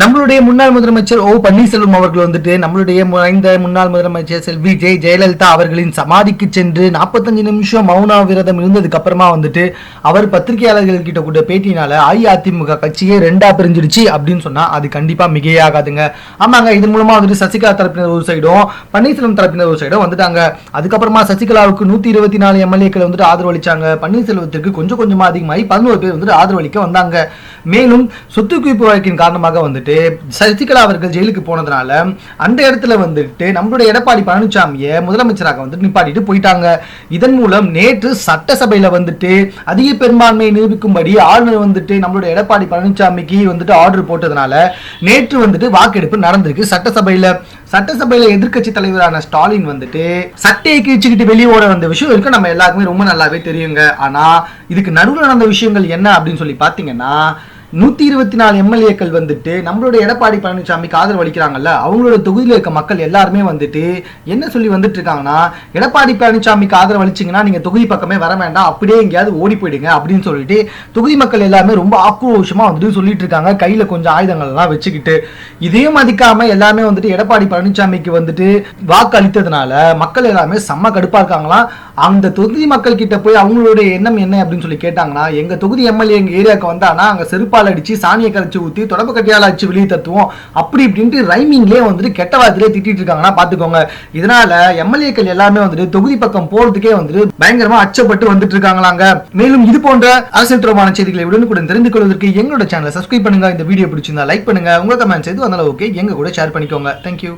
நம்மளுடைய முன்னாள் முதலமைச்சர் ஓ பன்னீர்செல்வம் அவர்கள் வந்துட்டு நம்மளுடைய மறைந்த முன்னாள் முதலமைச்சர் செல்வி ஜெய் ஜெயலலிதா அவர்களின் சமாதிக்கு சென்று நாற்பத்தஞ்சு நிமிஷம் மௌன விரதம் இருந்ததுக்கு அப்புறமா வந்துட்டு அவர் பத்திரிகையாளர்கள் கிட்ட கூட பேட்டினால அஇஅதிமுக கட்சியே ரெண்டா பிரிஞ்சிடுச்சு அப்படின்னு சொன்னா அது கண்டிப்பா மிகையாகாதுங்க. ஆமாங்க இதன் மூலமா வந்துட்டு சசிகலா தரப்பினர் ஒரு சைடும் பன்னீர்செல்வம் தரப்பினர் ஒரு சைடும் வந்துட்டாங்க. அதுக்கப்புறமா சசிகலாவுக்கு நூத்தி இருபத்தி நாலு எம்எல்ஏக்கள் வந்துட்டு ஆதரவு அளிச்சாங்க பன்னீர்செல்வத்திற்கு கொஞ்சம் கொஞ்சமா அதிகமாகி பதினோரு பேர் வந்துட்டு ஆதரவு அளிக்க வந்தாங்க. மேலும் சொத்து குவிப்பு வழக்கின் காரணமாக வந்துட்டு சசிகலா அவர்கள் ஜெயிலுக்கு போனதுனால அந்த இடத்துல வந்துட்டு நம்மளுடைய எடப்பாடி பழனிசாமியை முதலமைச்சராக வந்துட்டு நிப்பாட்டிட்டு போயிட்டாங்க. இதன் மூலம் நேற்று சட்டசபையில வந்துட்டு அதிக பெரும்பான்மையை நிரூபிக்கும்படி ஆளுநர் வந்துட்டு நம்மளுடைய எடப்பாடி பழனிசாமிக்கு வந்துட்டு ஆர்டர் போட்டதுனால நேற்று வந்துட்டு வாக்கெடுப்பு நடந்திருக்கு சட்டசபையில. சட்டசபையில எதிர்க்கட்சி தலைவரான ஸ்டாலின் வந்துட்டு சட்டையை கிழிச்சுக்கிட்டு வெளியே ஓட வந்த விஷயம் இருக்கு. நம்ம எல்லாருக்குமே ரொம்ப நல்லாவே தெரியுங்க. ஆனா இதுக்கு நடுவில் நடந்த விஷயங்கள் என்ன அப்படின்னு சொல்லி பாத்தீங்கன்னா நூத்தி இருபத்தி நாலு எம்எல்ஏக்கள் வந்துட்டு நம்மளோட எடப்பாடி பழனிசாமிக்கு ஆதரவு அளிக்கிறாங்கல்ல அவங்களோட தொகுதியில் இருக்க மக்கள் எல்லாருமே வந்துட்டு என்ன சொல்லி வந்துட்டு இருக்காங்கன்னா எடப்பாடி பழனிசாமிக்கு ஆதரவு அளிச்சிங்கன்னா நீங்க தொகுதி பக்கமே வர வேண்டாம் அப்படியே எங்கேயாவது ஓடி போயிடுங்க அப்படின்னு சொல்லிட்டு தொகுதி மக்கள் எல்லாமே ரொம்ப ஆக்ரோஷமா வந்துட்டு சொல்லிட்டு இருக்காங்க. கையில கொஞ்சம் ஆயுதங்கள் எல்லாம் வச்சுக்கிட்டு. இதையும் மதிக்காம எல்லாமே வந்துட்டு எடப்பாடி பழனிசாமிக்கு வந்துட்டு வாக்கு அளித்ததுனால மக்கள் எல்லாமே செம்ம கடுப்பா இருக்காங்களாம். அந்த தொகுதி மக்கள் கிட்ட போய் அவங்களுடைய எண்ணம் என்ன அப்படின்னு சொல்லி கேட்டாங்கன்னா எங்க தொகுதி எம்எல்ஏ எங்க ஏரியாவுக்கு வந்தானா அங்க செருப்பால் அடிச்சு சாணியை கரைச்சி ஊற்றி தொடப்பு கட்டியால் அடிச்சு வெளியே தத்துவோம் அப்படி இப்படின்ட்டு ரைமிங்லேயே வந்துட்டு கெட்ட வார்த்தையிலே திட்டிட்டு இருக்காங்கன்னா பார்த்துக்கோங்க இதனால எம்எல்ஏக்கள் எல்லாமே வந்துட்டு தொகுதி பக்கம் போறதுக்கே வந்துட்டு பயங்கரமா அச்சப்பட்டு வந்துட்டு இருக்காங்களாங்க. மேலும் இது போன்ற அரசியல் தொடர்பான செய்திகளை உடனுக்குடன் தெரிந்து கொள்வதற்கு எங்களோட சேனலை சப்ஸ்கிரைப் பண்ணுங்க. இந்த வீடியோ பிடிச்சிருந்தா லைக் பண்ணுங்க. உங்க கமெண்ட்ஸ் செய்து வந்தாலும் ஓகே எங்க கூட ஷேர் பண்ணிக்கோங்க. தேங்க்யூ